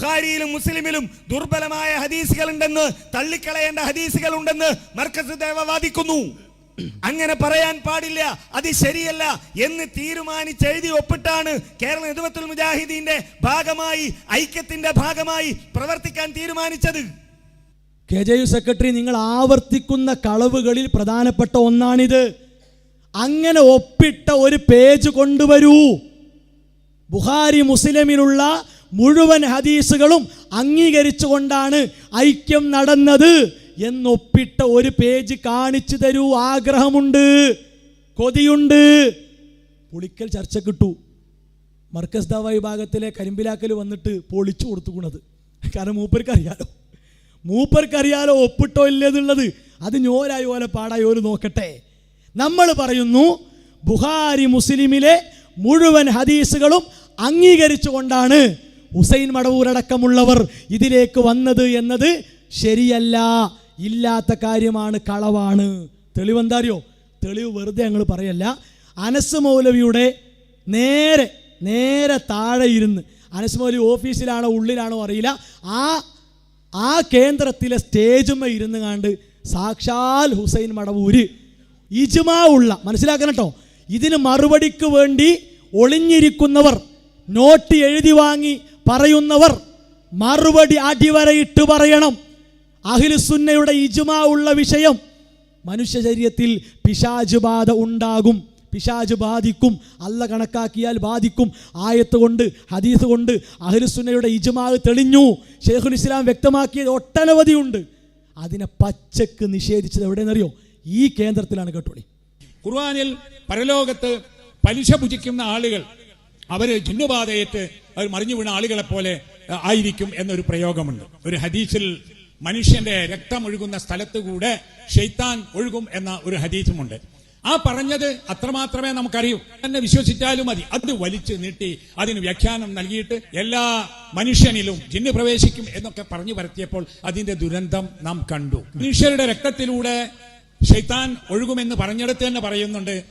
ബുഖാരിയിലും മുസ്ലിമിലും ദുർബലമായ ഹദീസുകൾ ഉണ്ടെന്ന് തള്ളിക്കളയേണ്ട ഹദീസുകൾ ഉണ്ടെന്ന് മർക്കസ് ദേവ വാദിക്കുന്നു. അങ്ങനെ പറയാൻ പാടില്ല അത് ശരിയല്ല എന്ന് തീരുമാനിച്ച് എഴുതി ഒപ്പിട്ടാണ് കേരള ഹിദ്മത്തുൽ മുജാഹിദീന്റെ ഭാഗമായി ഐക്യത്തിന്റെ ഭാഗമായി പ്രവർത്തിക്കാൻ തീരുമാനിച്ചത്. കെ ജെ യു സെക്രട്ടറി നിങ്ങൾ ആവർത്തിക്കുന്ന കളവുകളിൽ പ്രധാനപ്പെട്ട ഒന്നാണിത്. അങ്ങനെ ഒപ്പിട്ട ഒരു പേജ് കൊണ്ടുവരൂ. ബുഹാരി മുസ്ലിമിലുള്ള മുഴുവൻ ഹദീസുകളും അംഗീകരിച്ചുകൊണ്ടാണ് ഐക്യം നടന്നത് എന്നൊപ്പിട്ട ഒരു പേജ് കാണിച്ചു തരൂ. ആഗ്രഹമുണ്ട്. കൊതിയുണ്ട്. പുളിക്കൽ ചർച്ച കിട്ടു മർക്കസ് ദാവ വിഭാഗത്തിലെ കരിമ്പിലാക്കൽ വന്നിട്ട് പൊളിച്ചു കൊടുത്തുകൂണത്. കാരണം മൂപ്പർക്ക് അറിയാലോ മൂപ്പർക്ക് അറിയാലോ ഒപ്പിട്ടോ ഇല്ലെന്നുള്ളത്. അത് ഞോരായി പോലെ പാടായി ഒരു നോക്കട്ടെ. നമ്മൾ പറയുന്നു ബുഹാരി മുസ്ലിമിലെ മുഴുവൻ ഹദീസുകളും അംഗീകരിച്ചുകൊണ്ടാണ് ഹുസൈൻ മടവൂരടക്കമുള്ളവർ ഇതിലേക്ക് വന്നത് എന്നത് ശരിയല്ല. ഇല്ലാത്ത കാര്യമാണ് കളവാണ്. തെളിവെന്താറിയോ? തെളിവ് വെറുതെ ഞങ്ങൾ പറയല്ല. അനസ് മൗലവിയുടെ നേരെ നേരെ താഴെ ഇരുന്ന് അനസ് മൗലവി ഓഫീസിലാണോ ഉള്ളിലാണോ അറിയില്ല. ആ ആ കേന്ദ്രത്തിലെ സ്റ്റേജുമ്മ ഇരുന്ന് കണ്ട് സാക്ഷാൽ ഹുസൈൻ മടവൂര് ഇജുമാ ഉള്ള മനസ്സിലാക്കണം കേട്ടോ ഇതിന് മറുപടിക്ക് വേണ്ടി ഒളിഞ്ഞിരിക്കുന്നവർ നോട്ട് എഴുതി വാങ്ങി പറയുന്നവർ മറുപടി അടിവരയിട്ട് പറയണം. അഖിലുസുന്നയുടെ ഇജുമാ ഉള്ള വിഷയം മനുഷ്യ ശരീരത്തിൽ പിശാജ് ബാധ ഉണ്ടാകും. പിശാജ് ബാധിക്കും. അല്ല കണക്കാക്കിയാൽ ബാധിക്കും. ആയത്ത് കൊണ്ട് ഹദീസ് കൊണ്ട് അഹ്ലുസുന്നയുടെ ഇജുമാവ് തെളിഞ്ഞു. ഷെയ്ഖുൽ ഇസ്ലാം വ്യക്തമാക്കിയത് ഒട്ടനവധിയുണ്ട് അതിനെ പച്ചക്ക് നിഷേധിച്ചത് എവിടെയെന്നറിയോ? ഈ കേന്ദ്രത്തിലാണ് കേട്ടോളി. ഖുർആാനിൽ പരലോകത്ത് പലിശ പുജിക്കുന്ന ആളുകൾ അവർ ജിന്നുബാധയേറ്റ് അവർ മറിഞ്ഞു വീണ ആളുകളെ പോലെ ആയിരിക്കും എന്നൊരു പ്രയോഗമുണ്ട്. ഒരു ഹദീസിൽ മനുഷ്യന്റെ രക്തം ഒഴുകുന്ന സ്ഥലത്ത് കൂടെ ഷെയ്ത്താൻ ഒഴുകും എന്ന ഒരു ഹദീസുമുണ്ട്. ആ പറഞ്ഞത് അത്രമാത്രമേ നമുക്കറിയൂ. തന്നെ വിശ്വസിച്ചാലും മതി. അത് വലിച്ചു നീട്ടി അതിന് വ്യാഖ്യാനം നൽകിയിട്ട് എല്ലാ മനുഷ്യനിലും ജിന്ന് പ്രവേശിക്കും എന്നൊക്കെ പറഞ്ഞു വരത്തിയപ്പോൾ അതിന്റെ ദുരന്തം നാം കണ്ടു. മനുഷ്യരുടെ രക്തത്തിലൂടെ ഷെയ്ത്താൻ ഒഴുകുമെന്ന് പറഞ്ഞിടത്ത് തന്നെ പറയുന്നുണ്ട്.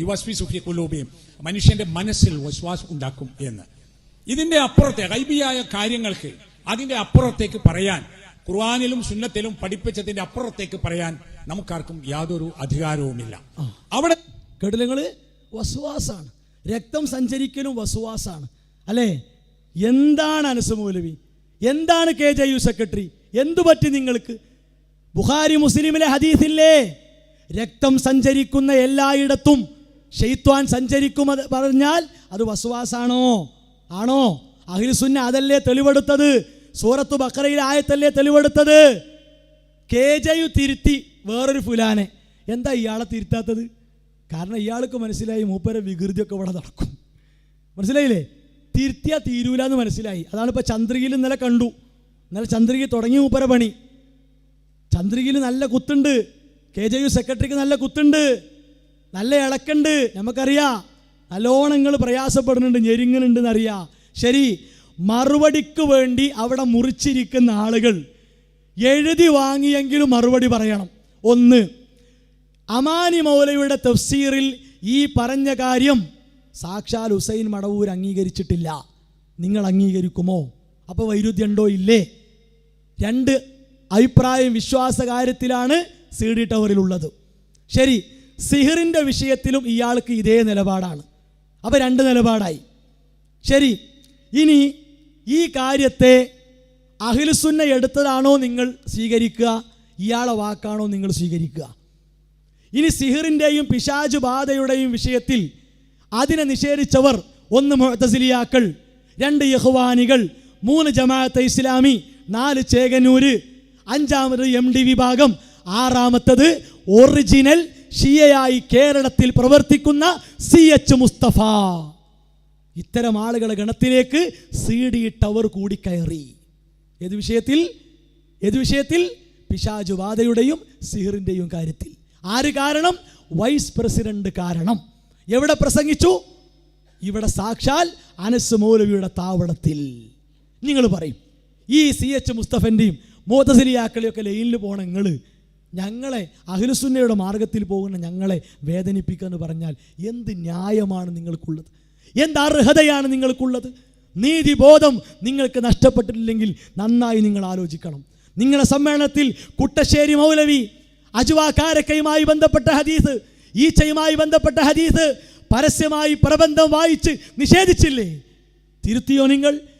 യുവസ്വി സുഖി കുലൂബിയും മനുഷ്യന്റെ മനസ്സിൽ വിശ്വാസം ഉണ്ടാക്കും എന്ന്. ഇതിന്റെ അപ്പുറത്തെ ഹൈബിയായ കാര്യങ്ങൾക്ക് അതിന്റെ അപ്പുറത്തേക്ക് പറയാൻ ഖുർആാനിലും സുന്നത്തിലും പഠിപ്പിച്ചതിന്റെ അപ്പുറത്തേക്ക് പറയാൻ നമുക്കാർക്കും യാതൊരു അധികാരവുമില്ല. അവിടെ കേട്ടില്ല നിങ്ങൾ വസുവാസാണ്. രക്തം സഞ്ചരിക്കലും വസുവാസാണ്. അല്ലേ? എന്താണ് അനുസമൂലവി മൗലവി? എന്താണ് കെ ജെ യു സെക്രട്ടറി? എന്തു പറ്റി നിങ്ങൾക്ക്? ബുഹാരി മുസ്ലിമിലെ ഹദീസില്ലേ? രക്തം സഞ്ചരിക്കുന്ന എല്ലായിടത്തും ഷെയ്ത്വാൻ സഞ്ചരിക്കും അത് പറഞ്ഞാൽ അത് വസുവാസാണോ? ആണോ? അഹിൽസുന്ന അതല്ലേ തെളിവെടുത്തത്? സൂറത്ത് ബക്കറയിൽ ആയത്തല്ലേ തെളിവെടുത്തത്? കെ ജയു തിരുത്തി വേറൊരു ഫുലാനെ. എന്താ ഇയാളെ തിരുത്താത്തത്? കാരണം ഇയാൾക്ക് മനസ്സിലായി മൂപ്പരെ വികൃതിയൊക്കെ ഇവിടെ നടക്കും. മനസ്സിലായില്ലേ? തിരുത്തിയാ തീരൂല എന്ന് മനസ്സിലായി. അതാണ് ഇപ്പോൾ ചന്ദ്രികയിൽ ഇന്നലെ കണ്ടു. ഇന്നലെ ചന്ദ്രിക തുടങ്ങി മൂപ്പര പണി. ചന്ദ്രികയിൽ നല്ല കുത്തുണ്ട്. കെ ജെ യു സെക്രട്ടറിക്ക് നല്ല കുത്തുണ്ട്. നല്ല ഇളക്കുണ്ട്. നമുക്കറിയാം. നല്ലോണം നിങ്ങൾ പ്രയാസപ്പെടുന്നുണ്ട് ഞെരുങ്ങുന്നുണ്ടെന്നറിയാം ശരി മറുപടിക്ക് വേണ്ടി അവിടെ മുറിച്ചിരിക്കുന്ന ആളുകൾ എഴുതി വാങ്ങിയെങ്കിലും മറുപടി പറയണം. ഒന്ന് അമാനി മൗലയുടെ തഫ്സീറിൽ ഈ പറഞ്ഞ കാര്യം സാക്ഷാൽ ഹുസൈൻ മടവൂർ അംഗീകരിച്ചിട്ടില്ല. നിങ്ങൾ അംഗീകരിക്കുമോ? അപ്പോൾ വൈരുദ്ധ്യമുണ്ടോ ഇല്ലേ. രണ്ട് അഭിപ്രായം വിശ്വാസ കാര്യത്തിലാണ് സി ഡി ടവറിലുള്ളത് ശരി സിഹിറിന്റെ വിഷയത്തിലും ഇയാൾക്ക് ഇതേ നിലപാടാണ്. അപ്പോൾ രണ്ട് നിലപാടായി. ശരി ഇനി ഈ കാര്യത്തെ അഹിൽസുന്ന എടുത്തതാണോ നിങ്ങൾ സ്വീകരിക്കുക? ഇയാളെ വാക്കാണോ നിങ്ങൾ സ്വീകരിക്കുക? ഇനി സിഹിറിന്റെയും പിശാജ് ബാധയുടെയും വിഷയത്തിൽ അതിനെ നിഷേധിച്ചവർ ഒന്ന് മുഹത്തസിലിയാക്കൾ രണ്ട് യഹ്വാനികൾ മൂന്ന് ജമാഅത്തെ ഇസ്ലാമി നാല് ചേകനൂര് അഞ്ചാമത് എം ഡി വിഭാഗം ആറാമത്തത് ഒറിജിനൽ ഷിയയായി കേരളത്തിൽ പ്രവർത്തിക്കുന്ന സി എച്ച് മുസ്തഫ. ഇത്തരം ആളുകളെ ഗണത്തിലേക്ക് സി ഡി ടവർ കൂടി കയറി ഏത് വിഷയത്തിൽ? ഏത് വിഷയത്തിൽ? പിശാജു ബാധയുടെയും സിഹിറിന്റെയും കാര്യത്തിൽ. ആര് കാരണം? വൈസ് പ്രസിഡന്റ് കാരണം. എവിടെ പ്രസംഗിച്ചു? ഇവിടെ സാക്ഷാൽ അനസ് മൗലവിയുടെ താവളത്തിൽ. നിങ്ങൾ പറയും ഈ സി എച്ച് മുസ്തഫന്റെയും മോത്തസിലിയാക്കളെയൊക്കെ ലൈനിൽ പോണ നിങ്ങൾ ഞങ്ങളെ അഹിലസുന്നയുടെ മാർഗത്തിൽ പോകുന്ന ഞങ്ങളെ വേദനിപ്പിക്കുക എന്ന് പറഞ്ഞാൽ എന്ത് ന്യായമാണ് നിങ്ങൾക്കുള്ളത്? എന്ത് അർഹതയാണ് നിങ്ങൾക്കുള്ളത്? നീതിബോധം നിങ്ങൾക്ക് നഷ്ടപ്പെട്ടിട്ടില്ലെങ്കിൽ നന്നായി നിങ്ങൾ ആലോചിക്കണം. നിങ്ങളുടെ സമ്മേളനത്തിൽ കുട്ടശ്ശേരി മൗലവി അജുവാക്കാരക്കയുമായി ബന്ധപ്പെട്ട ഹദീസ് ഈച്ചയുമായി ബന്ധപ്പെട്ട ഹദീസ് പരസ്യമായി പ്രബന്ധം വായിച്ച് നിഷേധിച്ചില്ലേ? തിരുത്തിയോ നിങ്ങൾ?